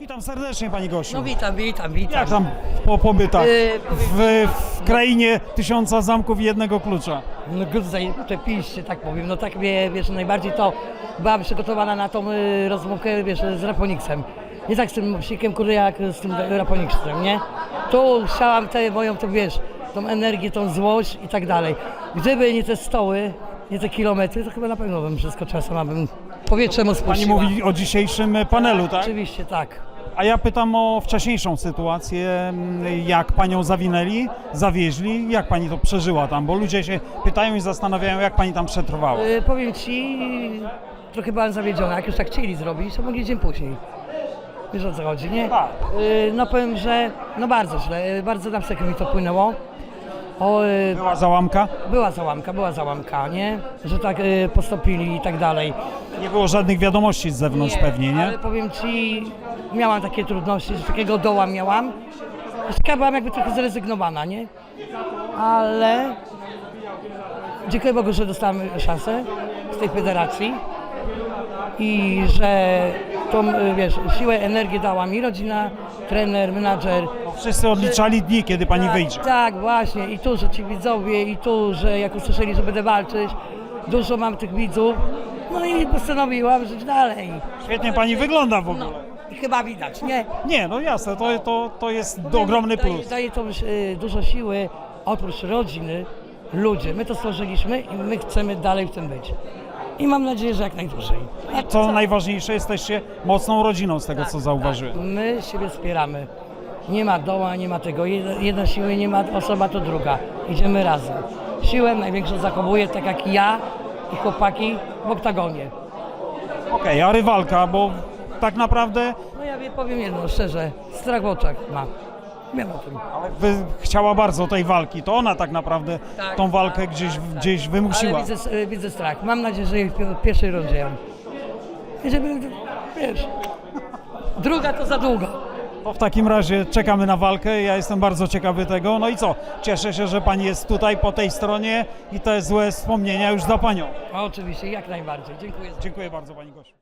Witam serdecznie Pani Gosiu. No witam, witam, witam. Jak tam po pobytach Yy, w, w krainie tysiąca zamków i jednego klucza? No good zajebiście, tak powiem. No tak mnie, wiesz, najbardziej to byłam przygotowana na tą y, rozmówkę, wiesz, z Raponiksem. Nie tak z tym psikiem, kurde, jak z tym Raponiksem, nie? Tu chciałam tę moją, to wiesz, tą energię, tą złość i tak dalej. Gdyby nie te stoły, nie te kilometry, to chyba na pewno bym przeskoczyła sama, bym powietrze mu Pani spuściła. mówi o dzisiejszym panelu, tak? Oczywiście tak. A ja pytam o wcześniejszą sytuację, mm, jak Panią zawinęli, zawieźli, jak Pani to przeżyła tam, bo ludzie się pytają i zastanawiają, jak Pani tam przetrwała. Y, powiem Ci, trochę byłam zawiedziona, jak już tak chcieli zrobić, to mogli dzień później. Wiesz o co chodzi, nie? Tak. Y, no powiem, że no bardzo źle, y, bardzo na psychikę mi to płynęło. O, y, Była załamka? była załamka, była załamka, nie? Że tak y, postąpili i tak dalej. Nie było żadnych wiadomości z zewnątrz pewnie, nie? Ale powiem Ci, miałam takie trudności, że takiego doła miałam. Taka byłam jakby trochę zrezygnowana, nie? Ale dziękuję Bogu, że dostałam szansę z tej federacji i że tą, y, wiesz, siłę, energię dała mi rodzina, trener, menadżer. Wszyscy odliczali dni, kiedy Pani tak, wyjdzie. Tak, właśnie. I tu, że ci widzowie, i tu, że jak usłyszeli, że będę walczyć, dużo mam tych widzów. No i postanowiłam żyć dalej. Świetnie Pani wygląda w ogóle. I chyba widać, nie? Nie, no jasne, to, to, to jest ogromny Daje, plus. daje to y, dużo siły, oprócz rodziny, ludzie. My to stworzyliśmy i my chcemy dalej w tym być. I mam nadzieję, że jak najdłużej. A Co najważniejsze, jesteście mocną rodziną z tego, co zauważyłem. My siebie wspieramy. Nie ma doła, nie ma tego. Jedna, jedna siły, nie ma osoba, to druga. Idziemy razem. Siłę największą zachowuję, tak jak ja i chłopaki w oktagonie. Okej, a rywalka, bo tak naprawdę No ja wie- powiem jedno, szczerze, strach w oczach ma. Wiem o tym. by chciała bardzo tej walki, to ona tak naprawdę Tak, tą walkę tak, gdzieś, tak, tak. gdzieś wymusiła. Ale widzę, y, widzę strach. Mam nadzieję, że jej w pi- w pierwszej rundzie ją. I żeby, wiesz, druga to za długo. To w takim razie czekamy na walkę, ja jestem bardzo ciekawy tego. No i co, cieszę się, że Pani jest tutaj po tej stronie i te złe wspomnienia już za Panią. A oczywiście, jak najbardziej. Dziękuję za Dziękuję bardzo Pani Gosiu.